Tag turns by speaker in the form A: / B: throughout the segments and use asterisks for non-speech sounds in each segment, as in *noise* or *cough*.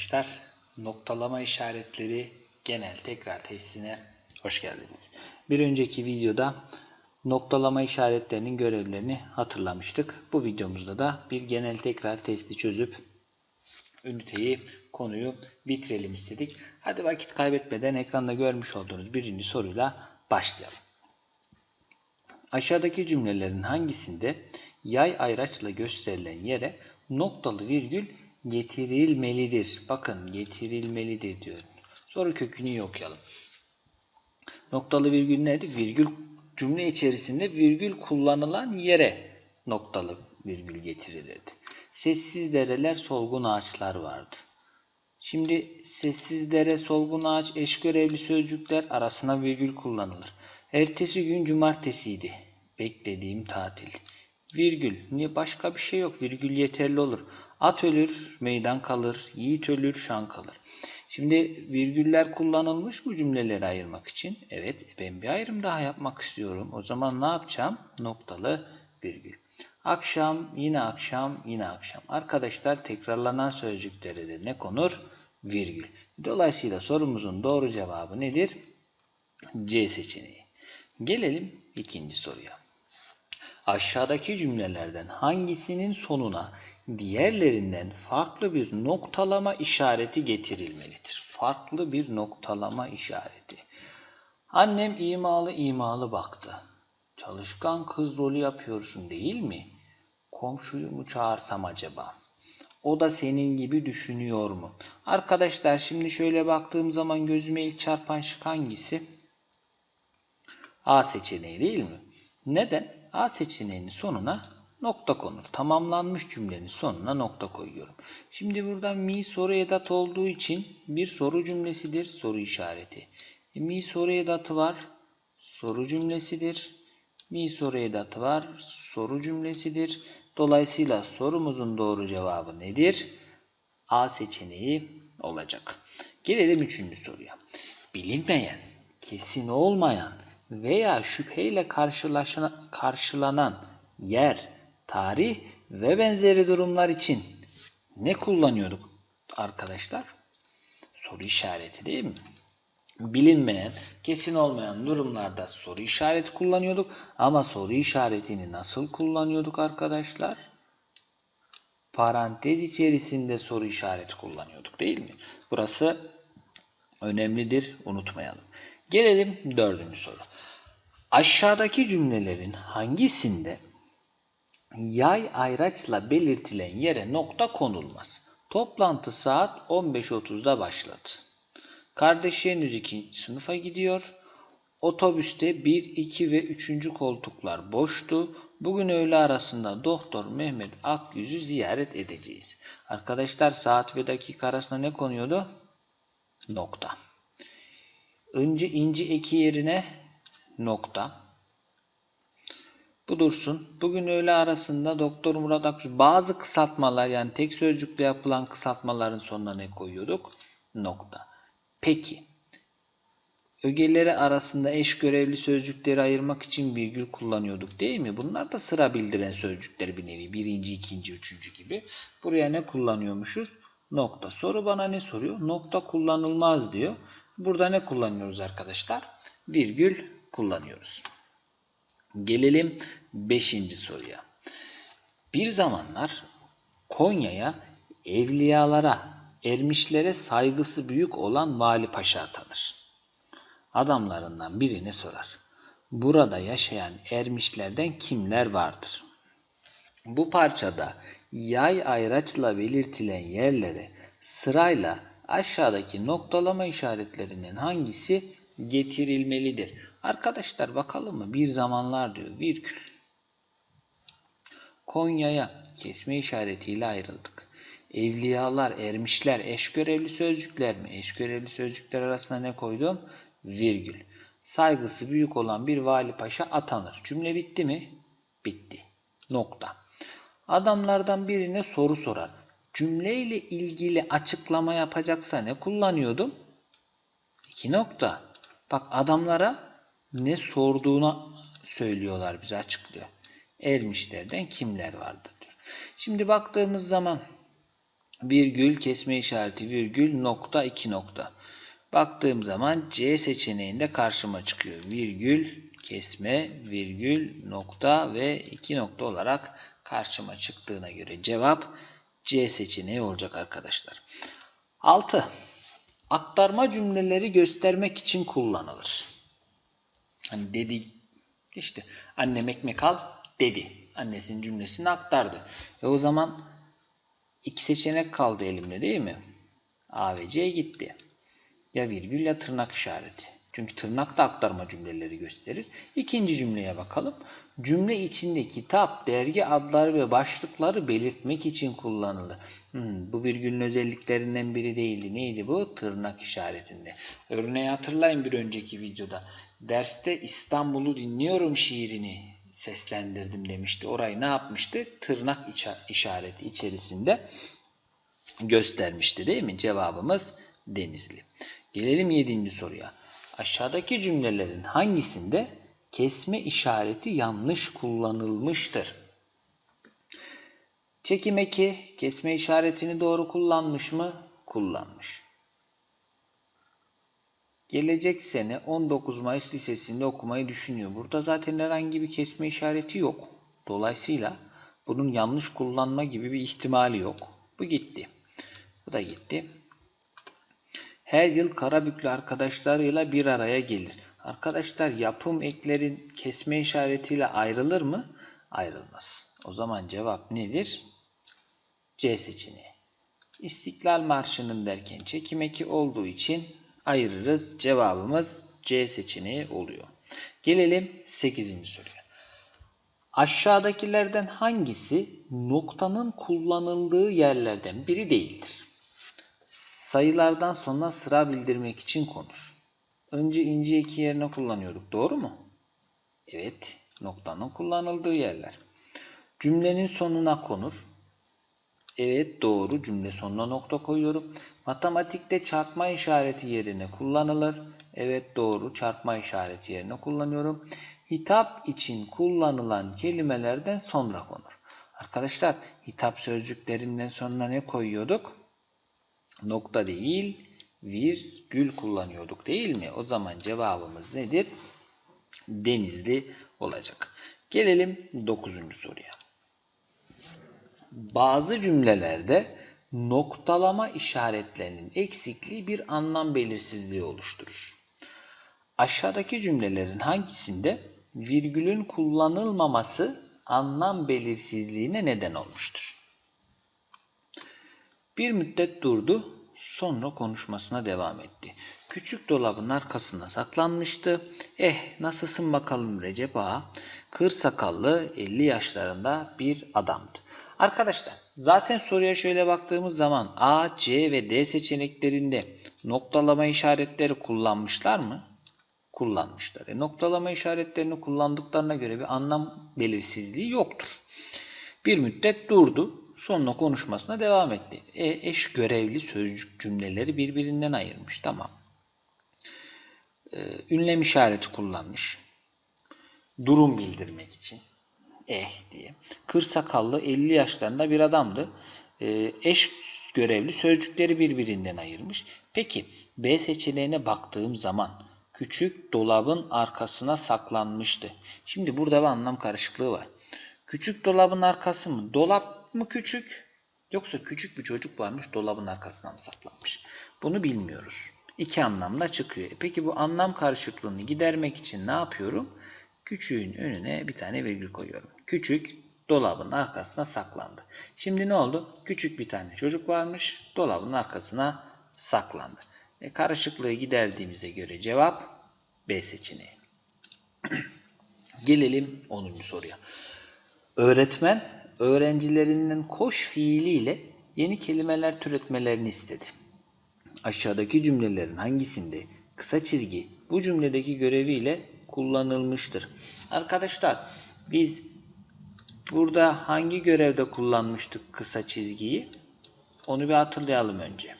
A: arkadaşlar. Noktalama işaretleri genel tekrar testine hoş geldiniz. Bir önceki videoda noktalama işaretlerinin görevlerini hatırlamıştık. Bu videomuzda da bir genel tekrar testi çözüp üniteyi, konuyu bitirelim istedik. Hadi vakit kaybetmeden ekranda görmüş olduğunuz birinci soruyla başlayalım. Aşağıdaki cümlelerin hangisinde yay ayraçla gösterilen yere noktalı virgül getirilmelidir? Bakın getirilmelidir diyor. Soru kökünü okuyalım. Noktalı virgül nedir? Virgül cümle içerisinde virgül kullanılan yere noktalı virgül getirilirdi. Sessiz dereler, solgun ağaçlar vardı. Şimdi sessiz dere, solgun ağaç, eş görevli sözcükler arasına virgül kullanılır. Ertesi gün cumartesiydi. Beklediğim tatil. Virgül. Niye başka bir şey yok? Virgül yeterli olur. At ölür, meydan kalır. Yiğit ölür, şan kalır. Şimdi virgüller kullanılmış bu cümleleri ayırmak için. Evet ben bir ayrım daha yapmak istiyorum. O zaman ne yapacağım? Noktalı virgül. Akşam, yine akşam, yine akşam. Arkadaşlar tekrarlanan sözcüklere de ne konur? Virgül. Dolayısıyla sorumuzun doğru cevabı nedir? C seçeneği. Gelelim ikinci soruya. Aşağıdaki cümlelerden hangisinin sonuna diğerlerinden farklı bir noktalama işareti getirilmelidir? Farklı bir noktalama işareti. Annem imalı imalı baktı. Çalışkan kız rolü yapıyorsun değil mi? Komşuyu mu çağırsam acaba? O da senin gibi düşünüyor mu? Arkadaşlar şimdi şöyle baktığım zaman gözüme ilk çarpan şık hangisi? A seçeneği değil mi? Neden? A seçeneğinin sonuna nokta konur. Tamamlanmış cümlenin sonuna nokta koyuyorum. Şimdi buradan mi soru edat olduğu için bir soru cümlesidir soru işareti. E, mi soru edatı var soru cümlesidir. Mi soru edatı var soru cümlesidir. Dolayısıyla sorumuzun doğru cevabı nedir? A seçeneği olacak. Gelelim üçüncü soruya. Bilinmeyen, kesin olmayan veya şüpheyle karşılanan yer, tarih ve benzeri durumlar için ne kullanıyorduk arkadaşlar? Soru işareti değil mi? Bilinmeyen, kesin olmayan durumlarda soru işareti kullanıyorduk. Ama soru işaretini nasıl kullanıyorduk arkadaşlar? Parantez içerisinde soru işareti kullanıyorduk değil mi? Burası önemlidir, unutmayalım. Gelelim dördüncü soru. Aşağıdaki cümlelerin hangisinde yay ayraçla belirtilen yere nokta konulmaz? Toplantı saat 15.30'da başladı. Kardeşi henüz 2. sınıfa gidiyor. Otobüste 1, 2 ve 3. koltuklar boştu. Bugün öğle arasında Doktor Mehmet Akyüz'ü ziyaret edeceğiz. Arkadaşlar saat ve dakika arasında ne konuyordu? Nokta. Önce inci eki yerine nokta. Bu dursun. Bugün öğle arasında Doktor Murat Aksu bazı kısaltmalar yani tek sözcükle yapılan kısaltmaların sonuna ne koyuyorduk? Nokta. Peki. Ögeleri arasında eş görevli sözcükleri ayırmak için virgül kullanıyorduk değil mi? Bunlar da sıra bildiren sözcükler bir nevi. Birinci, ikinci, üçüncü gibi. Buraya ne kullanıyormuşuz? Nokta. Soru bana ne soruyor? Nokta kullanılmaz diyor. Burada ne kullanıyoruz arkadaşlar? Virgül kullanıyoruz. Gelelim 5. soruya. Bir zamanlar Konya'ya evliyalara, ermişlere saygısı büyük olan Vali Paşa atanır. Adamlarından birini sorar. Burada yaşayan ermişlerden kimler vardır? Bu parçada yay ayraçla belirtilen yerlere sırayla aşağıdaki noktalama işaretlerinin hangisi getirilmelidir? Arkadaşlar bakalım mı? Bir zamanlar diyor. Virgül. Konya'ya kesme işaretiyle ayrıldık. Evliyalar, ermişler, eş görevli sözcükler mi? Eş görevli sözcükler arasında ne koydum? Virgül. Saygısı büyük olan bir vali paşa atanır. Cümle bitti mi? Bitti. Nokta. Adamlardan birine soru sorar. Cümleyle ilgili açıklama yapacaksa ne kullanıyordum? İki nokta. Bak adamlara ne sorduğuna söylüyorlar bize açıklıyor. Ermişlerden kimler vardır diyor. Şimdi baktığımız zaman virgül kesme işareti virgül nokta iki nokta. Baktığım zaman C seçeneğinde karşıma çıkıyor. Virgül kesme virgül nokta ve iki nokta olarak karşıma çıktığına göre cevap C seçeneği olacak arkadaşlar. 6. Aktarma cümleleri göstermek için kullanılır. Hani dedi işte annem ekmek al dedi. Annesinin cümlesini aktardı. Ve o zaman iki seçenek kaldı elimde değil mi? A ve C gitti. Ya virgül ya tırnak işareti. Çünkü tırnak da aktarma cümleleri gösterir. İkinci cümleye bakalım. Cümle içinde kitap, dergi adları ve başlıkları belirtmek için kullanılır. Hmm, bu virgülün özelliklerinden biri değildi. Neydi bu? Tırnak işaretinde. Örneği hatırlayın bir önceki videoda. Derste İstanbul'u dinliyorum şiirini seslendirdim demişti. Orayı ne yapmıştı? Tırnak işareti içerisinde göstermişti değil mi? Cevabımız Denizli. Gelelim 7. soruya. Aşağıdaki cümlelerin hangisinde kesme işareti yanlış kullanılmıştır? Çekim eki kesme işaretini doğru kullanmış mı? Kullanmış. Gelecek sene 19 Mayıs Lisesi'nde okumayı düşünüyor. Burada zaten herhangi bir kesme işareti yok. Dolayısıyla bunun yanlış kullanma gibi bir ihtimali yok. Bu gitti. Bu da gitti. Her yıl Karabüklü arkadaşlarıyla bir araya gelir. Arkadaşlar yapım eklerin kesme işaretiyle ayrılır mı? Ayrılmaz. O zaman cevap nedir? C seçeneği. İstiklal Marşı'nın derken çekim eki olduğu için ayırırız. Cevabımız C seçeneği oluyor. Gelelim 8. soruya. Aşağıdakilerden hangisi noktanın kullanıldığı yerlerden biri değildir? Sayılardan sonra sıra bildirmek için konuş. Önce ince eki yerine kullanıyorduk. Doğru mu? Evet. Noktanın kullanıldığı yerler. Cümlenin sonuna konur. Evet doğru. Cümle sonuna nokta koyuyorum. Matematikte çarpma işareti yerine kullanılır. Evet doğru. Çarpma işareti yerine kullanıyorum. Hitap için kullanılan kelimelerden sonra konur. Arkadaşlar hitap sözcüklerinden sonra ne koyuyorduk? Nokta değil, virgül kullanıyorduk değil mi? O zaman cevabımız nedir? Denizli olacak. Gelelim 9. soruya. Bazı cümlelerde noktalama işaretlerinin eksikliği bir anlam belirsizliği oluşturur. Aşağıdaki cümlelerin hangisinde virgülün kullanılmaması anlam belirsizliğine neden olmuştur? Bir müddet durdu, sonra konuşmasına devam etti. Küçük dolabın arkasına saklanmıştı. Eh nasılsın bakalım Recep Ağa? Kır sakallı 50 yaşlarında bir adamdı. Arkadaşlar zaten soruya şöyle baktığımız zaman A, C ve D seçeneklerinde noktalama işaretleri kullanmışlar mı? Kullanmışlar. E, noktalama işaretlerini kullandıklarına göre bir anlam belirsizliği yoktur. Bir müddet durdu. Sonra konuşmasına devam etti. E, eş görevli sözcük cümleleri birbirinden ayırmış. Tamam. E, ünlem işareti kullanmış. Durum bildirmek için. Eh diye. Kır sakallı 50 yaşlarında bir adamdı. E, eş görevli sözcükleri birbirinden ayırmış. Peki B seçeneğine baktığım zaman küçük dolabın arkasına saklanmıştı. Şimdi burada bir anlam karışıklığı var. Küçük dolabın arkası mı? Dolap mı küçük? Yoksa küçük bir çocuk varmış dolabın arkasına mı saklanmış? Bunu bilmiyoruz. İki anlamda çıkıyor. E peki bu anlam karışıklığını gidermek için ne yapıyorum? Küçüğün önüne bir tane virgül koyuyorum. Küçük dolabın arkasına saklandı. Şimdi ne oldu? Küçük bir tane çocuk varmış. Dolabın arkasına saklandı. E karışıklığı giderdiğimize göre cevap B seçeneği. *clears throat* Gelelim 10. soruya. Öğretmen öğrencilerinden koş fiiliyle yeni kelimeler türetmelerini istedi. Aşağıdaki cümlelerin hangisinde kısa çizgi bu cümledeki göreviyle kullanılmıştır? Arkadaşlar biz burada hangi görevde kullanmıştık kısa çizgiyi? Onu bir hatırlayalım önce.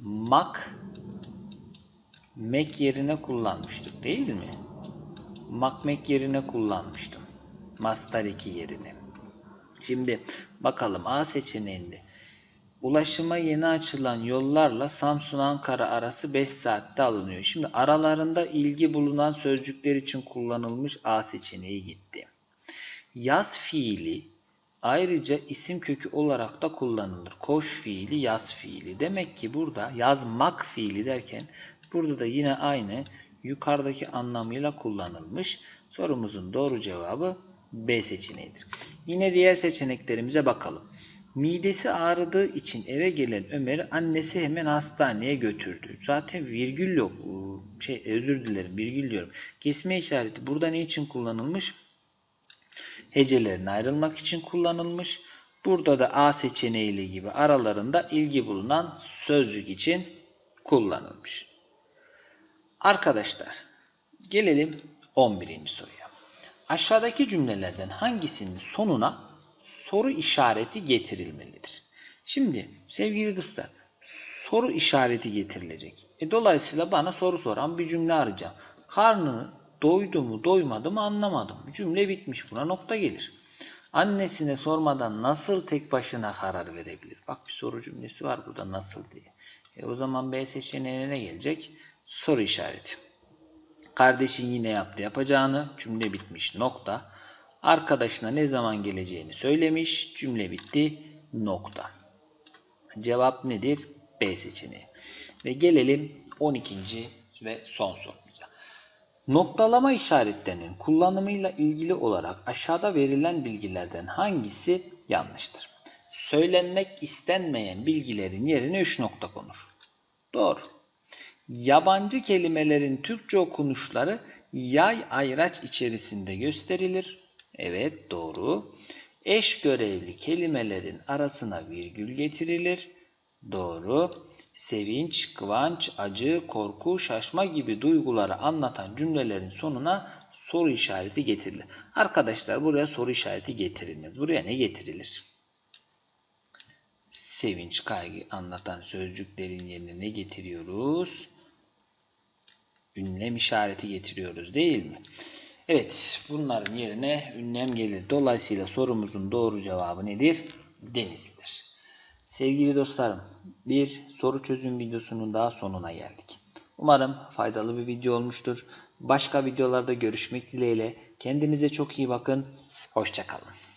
A: Mak mek yerine kullanmıştık değil mi? Makmek yerine kullanmıştım. Master 2 yerine. Şimdi bakalım A seçeneğinde Ulaşıma yeni açılan yollarla Samsun-Ankara arası 5 saatte alınıyor. Şimdi aralarında ilgi bulunan sözcükler için kullanılmış A seçeneği gitti. Yaz fiili ayrıca isim kökü olarak da kullanılır. Koş fiili, yaz fiili. Demek ki burada yazmak fiili derken burada da yine aynı yukarıdaki anlamıyla kullanılmış. Sorumuzun doğru cevabı B seçeneğidir. Yine diğer seçeneklerimize bakalım. Midesi ağrıdığı için eve gelen Ömer'i annesi hemen hastaneye götürdü. Zaten virgül yok. Şey özür dilerim virgül diyorum. Kesme işareti burada ne için kullanılmış? Hecelerin ayrılmak için kullanılmış. Burada da A seçeneğiyle gibi aralarında ilgi bulunan sözcük için kullanılmış. Arkadaşlar gelelim 11. soruya. Aşağıdaki cümlelerden hangisinin sonuna soru işareti getirilmelidir? Şimdi sevgili dostlar soru işareti getirilecek. E, dolayısıyla bana soru soran bir cümle arayacağım. Karnını doydu mu doymadı mı anlamadım. Cümle bitmiş buna nokta gelir. Annesine sormadan nasıl tek başına karar verebilir? Bak bir soru cümlesi var burada nasıl diye. E, o zaman B seçeneğine ne gelecek? Soru işareti. Kardeşin yine yaptı yapacağını. Cümle bitmiş nokta. Arkadaşına ne zaman geleceğini söylemiş. Cümle bitti nokta. Cevap nedir? B seçeneği. Ve gelelim 12. ve son sorumuza. Noktalama işaretlerinin kullanımıyla ilgili olarak aşağıda verilen bilgilerden hangisi yanlıştır? Söylenmek istenmeyen bilgilerin yerine 3 nokta konur. Doğru. Yabancı kelimelerin Türkçe okunuşları yay ayraç içerisinde gösterilir. Evet doğru. Eş görevli kelimelerin arasına virgül getirilir. Doğru. Sevinç, kıvanç, acı, korku, şaşma gibi duyguları anlatan cümlelerin sonuna soru işareti getirilir. Arkadaşlar buraya soru işareti getirilmez. Buraya ne getirilir? Sevinç, kaygı anlatan sözcüklerin yerine ne getiriyoruz? Ünlem işareti getiriyoruz değil mi? Evet, bunların yerine ünlem gelir. Dolayısıyla sorumuzun doğru cevabı nedir? Denizlidir. Sevgili dostlarım, bir soru çözüm videosunun daha sonuna geldik. Umarım faydalı bir video olmuştur. Başka videolarda görüşmek dileğiyle. Kendinize çok iyi bakın. Hoşçakalın.